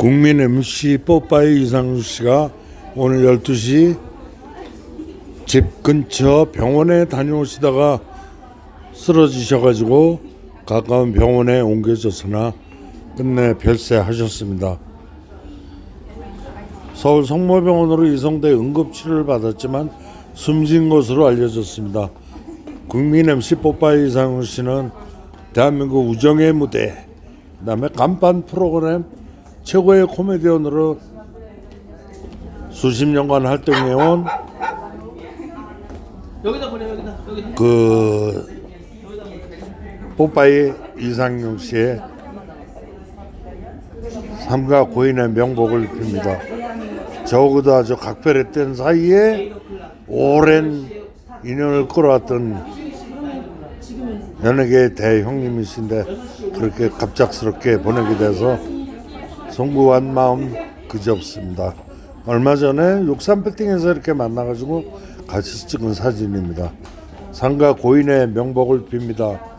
국민 MC 뽀빠이 이상수 씨가 오늘 12시 집 근처 병원에 다녀오시다가 쓰러지셔가지고 가까운 병원에 옮겨졌으나 끝내 별세하셨습니다. 서울 성모병원으로 이송돼 응급치료를 받았지만 숨진 것으로 알려졌습니다. 국민 MC 뽀빠이 이상우 씨는 대한민국 우정의 무대, 그다음에 간판 프로그램 최고의 코미디언으로 수십 년간 활동해온 여기다 보내 여기다 여기다 그 뽀빠이 이상용 씨의 삼가 고인의 명복을 빕니다. 적어도 아주 각별했던 사이에 오랜 인연을 끌어왔던 연예계 대형님이신데 그렇게 갑작스럽게 보내게 돼서 송구한 마음 그지 없습니다. 얼마 전에 육산 빌딩에서 이렇게 만나가지고 같이 찍은 사진입니다. 상가 고인의 명복을 빕니다.